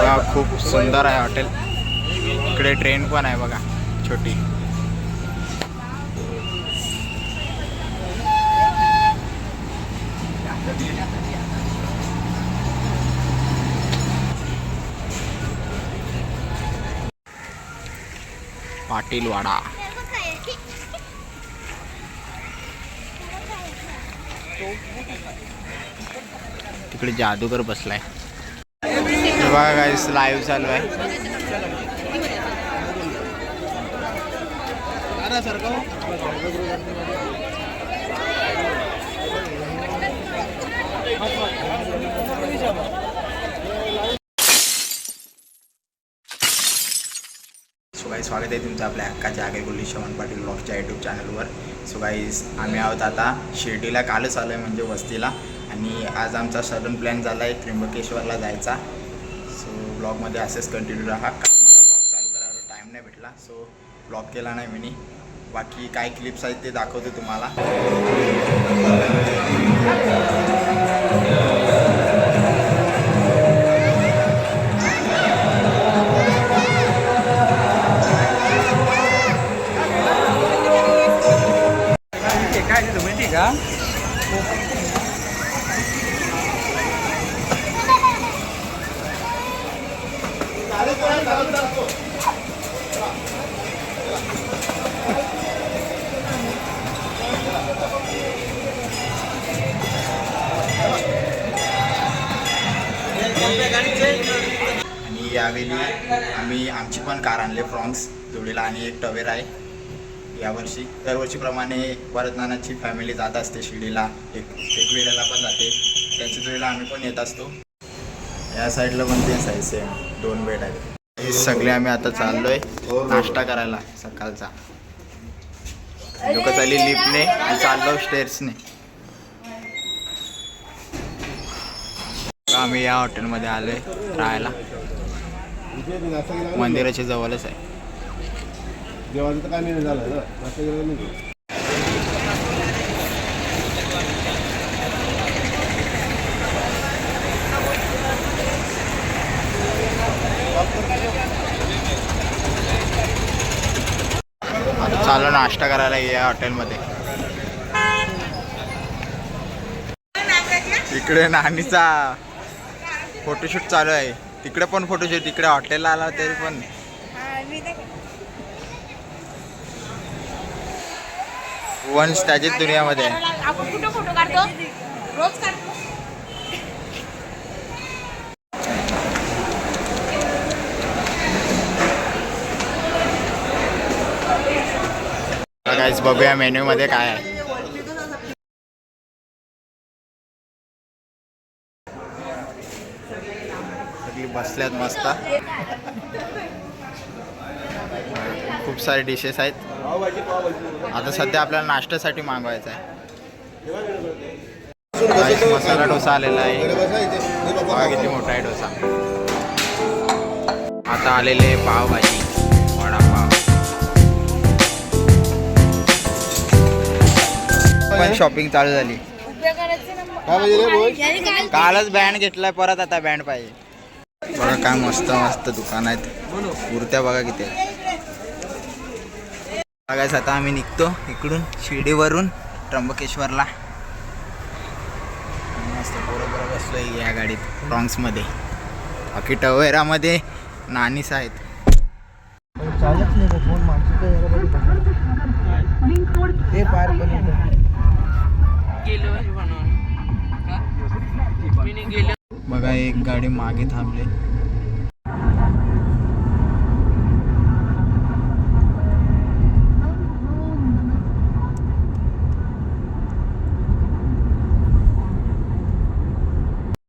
बघा खूप सुंदर आहे हॉटेल. इकडे ट्रेन पण आहे बघा छोटी. पाटील वाडा तिकडे जादूगर बसलाय. बघा गाईस लाईव्ह चालू आहे. सो गाईज स्वागत आहे तुमचं आपल्या हक्काच्या आगे गुल्ली शवन पाटील ब्लॉगच्या यूट्यूब चॅनलवर सो गाईज आम्ही आहोत आता शिर्डीला. कालच आलो आहे म्हणजे वस्तीला. आणि आज आमचा सडन प्लॅन झाला आहे त्र्यंबकेश्वरला जायचा. ब्लॉगमध्ये असेच कंटिन्यू राहा. कारण मला ब्लॉग चालू करायला टाईम नाही भेटला सो ब्लॉग केला नाही मी. बाकी काय क्लिप्स आहेत ते दाखवते तुम्हाला. काय तुम्ही ठीक का? आणि यावेळी आम्ही आमची पण कार आणले फ्रॉन्क्स जोडीला आणि एक टवेर आहे. यावर्षी दरवर्षीप्रमाणे भरतनानाची फॅमिली जात असते शिर्डीला. एक एक वेळेला पण जाते. त्यांच्या जोडीला आम्ही पण येत असतो. या साईडला पण तेच आहे सेम दोन बेड आहेत. हे सगळे आम्ही आता चाललोय नाश्ता करायला सकाळचा. लोक चालली लिफ्टने आणि चाललो स्टेअर्सने आम्ही या हॉटेलमध्ये आलोय राहायला. मंदिराच्या जवळच आहे. जेवणाचं तर काय नाही झालं ना नाश्ता केलं नाही आता चाललो नाश्ता करायला या हॉटेलमध्ये. इकडे नानीचा फोटोशूट चालू आहे. तिकडे पण फोटोशूट तिकडे हॉटेलला आला तरी पण. वन्स त्याच्याच दुनियामध्ये आहे. आपण कुठं फोटो काढतो? रोज काढतो. गाईज बघूया मेन्यू मध्ये काय आहे सगळी बसल्यात मस्त. खूप सारे डिशेस आहेत. आता सध्या आपल्याला नाश्त्यासाठी मागवायचं आहे मसाला डोसा आलेला आहे. बघा किती मोठा आहे डोसा. आता आलेले पावभाजी वडापाव. पण शॉपिंग चालू झाली. कालच बँड घेतलाय परत आता बँड पाहिजे. बघा काय मस्त मस्त दुकान आहेत. कुर्त्या बघा किती आहेत. बघायचं आता आम्ही निघतो इकडून शिर्डीवरून त्र्यंबकेश्वरला. मस्त बरोबर बसलोय या गाडीत फ्रॉन्क्समध्ये बाकी टवेरामध्ये नानीस आहेत. चालत नाही फोन माणसं ते पार पण बघा एक गाडी मागे थांबली.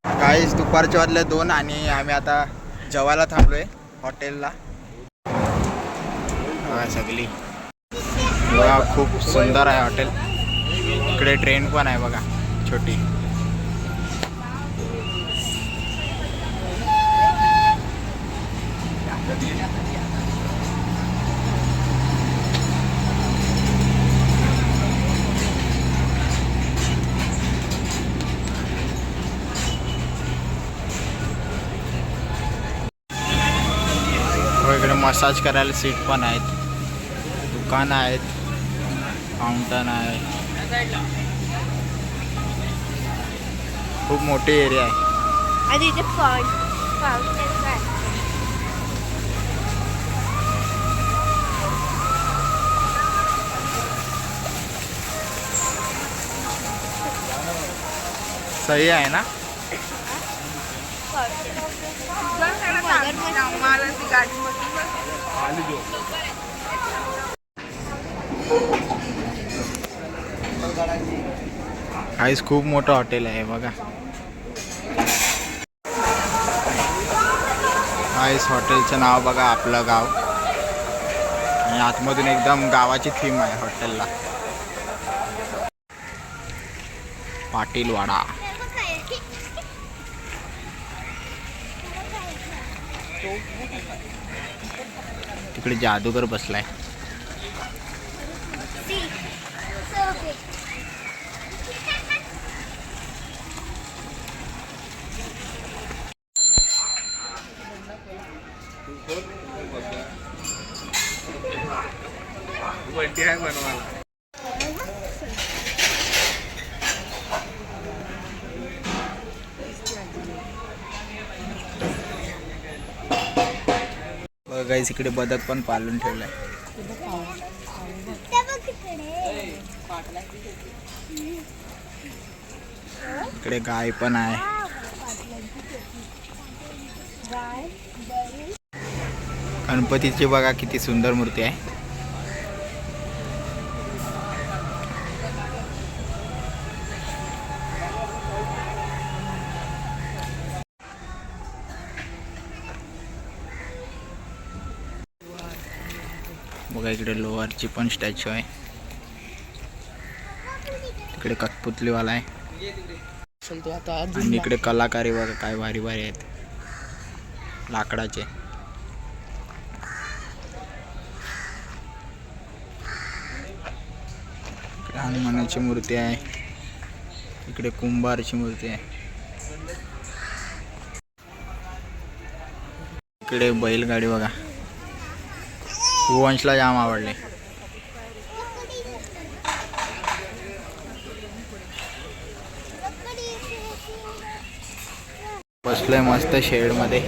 काहीच दुपारच्या वाजल्या दोन आणि आम्ही आता जेवायला थांबलोय हॉटेलला. हा सगळी. बघा खूप सुंदर आहे हॉटेल. इकडे ट्रेन पण आहे बघा छोटी. मसाज करायला सीट पण आहेत. दुकानं आहेत. फाउंटन आहे. खूप मोठी एरिया आहे. आणि इथे फाउंटेन आहे. सही आहे ना? आईस खूप मोठं हॉटेल आहे बघा. आईस हॉटेलचं नाव बघा आपलं गाव. आणि आतमधून एकदम गावाची थीम आहे हॉटेलला. पाटील तिकडे जादूगर बसलाय. गाईस इकडे बदक पण पालून ठेवलाय. इकडे. गाय पण आहे. गणपतीची बघा किती सुंदर मूर्ती आहे. इकडे लोअरची पण स्टॅच्यू आहे. तिकडे कठपुतलीवाला आहे. आणि इकडे कलाकारी बघा काय भारी भारी आहेत. लाकडाचे. इकडे हनुमानाची मूर्ती आहे. इकडे कुंभारची मूर्ती आहे. इकडे बैलगाडी बघा. वंशला जाम आवडले. बसलोय मस्त शेडमध्ये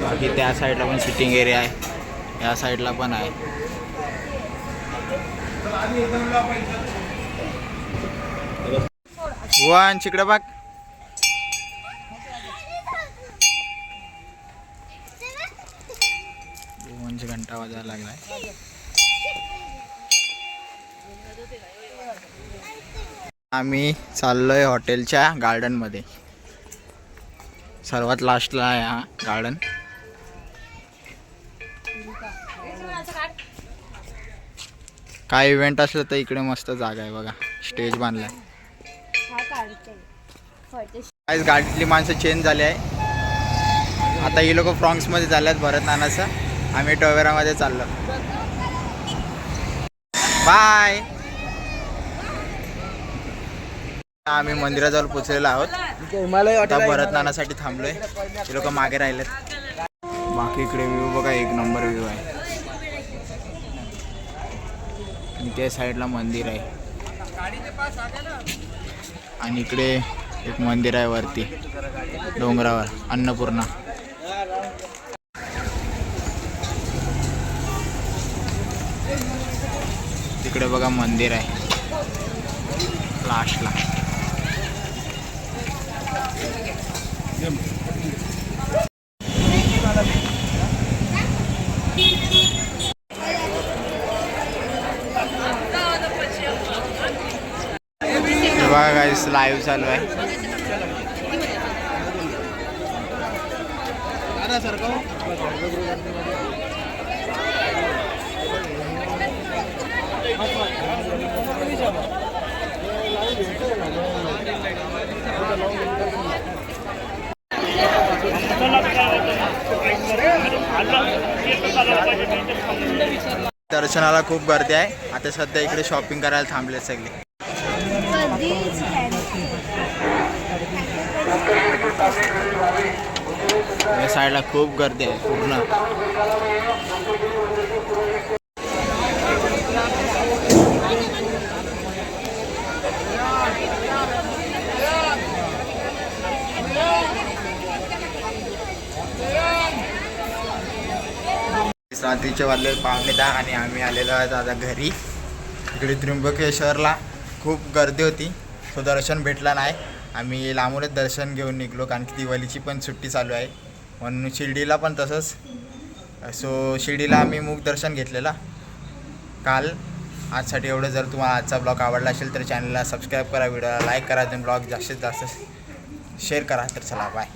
बाकी त्या साईडला पण सिटिंग एरिया आहे. या साईडला पण आहे. वन तिकडे बघ. घंटा वाजायला लागलाय. आम्ही चाललोय हॉटेलच्या गार्डनमध्ये सर्वात लास्टला आहे हा गार्डन काय इव्हेंट असलं तर इकडे मस्त जागा आहे बघा. स्टेज बांधलाय. काय गाडीतली माणसं चेंज झाली आहे. आता ही लोक फ्रॉन्क्समध्ये झाले आहेत भरत आम्ही टोवेरामध्ये चाललो. बाय. आम्ही मंदिराजवळ पोचलेलो आहोत. आता भरत नानासाठी थांबलोय. ते लोक मागे राहिलेत. बाकी इकडे व्ह्यू बघा एक नंबर व्ह्यू आहे. आणि त्या साईडला मंदिर आहे. आणि इकडे एक मंदिर आहे वरती. डोंगरावर अन्नपूर्णा. तिकडे बघा मंदिर आहे. लास्टला बघा गाईस लाईव्ह चालू आहे. दर्शनाला खूप गर्दी आहे. आता सध्या इकडे शॉपिंग करायला थांबले सगळे. या साईडला खूप गर्दी आहे पूर्ण. रात्रीचे वाजले पावणे दहा आणि आम्ही आलेलो आहे आता घरी. इकडे त्र्यंबकेश्वरला. खूप गर्दी होती. तो दर्शन भेटला नाही. आम्ही लांबूनच दर्शन घेऊन निघलो कारण की दिवाळीची पण सुट्टी चालू आहे. म्हणून शिर्डीला पण तसंच. सो शिर्डीला आम्ही मूक दर्शन घेतलेला. काल आजसाठी एवढं. जर तुम्हाला आजचा ब्लॉग आवडला असेल तर चॅनलला सबस्क्राईब करा व्हिडिओला लाईक करा तुम्ही ब्लॉग जास्तीत जास्त शेअर करा. तर चला बाय.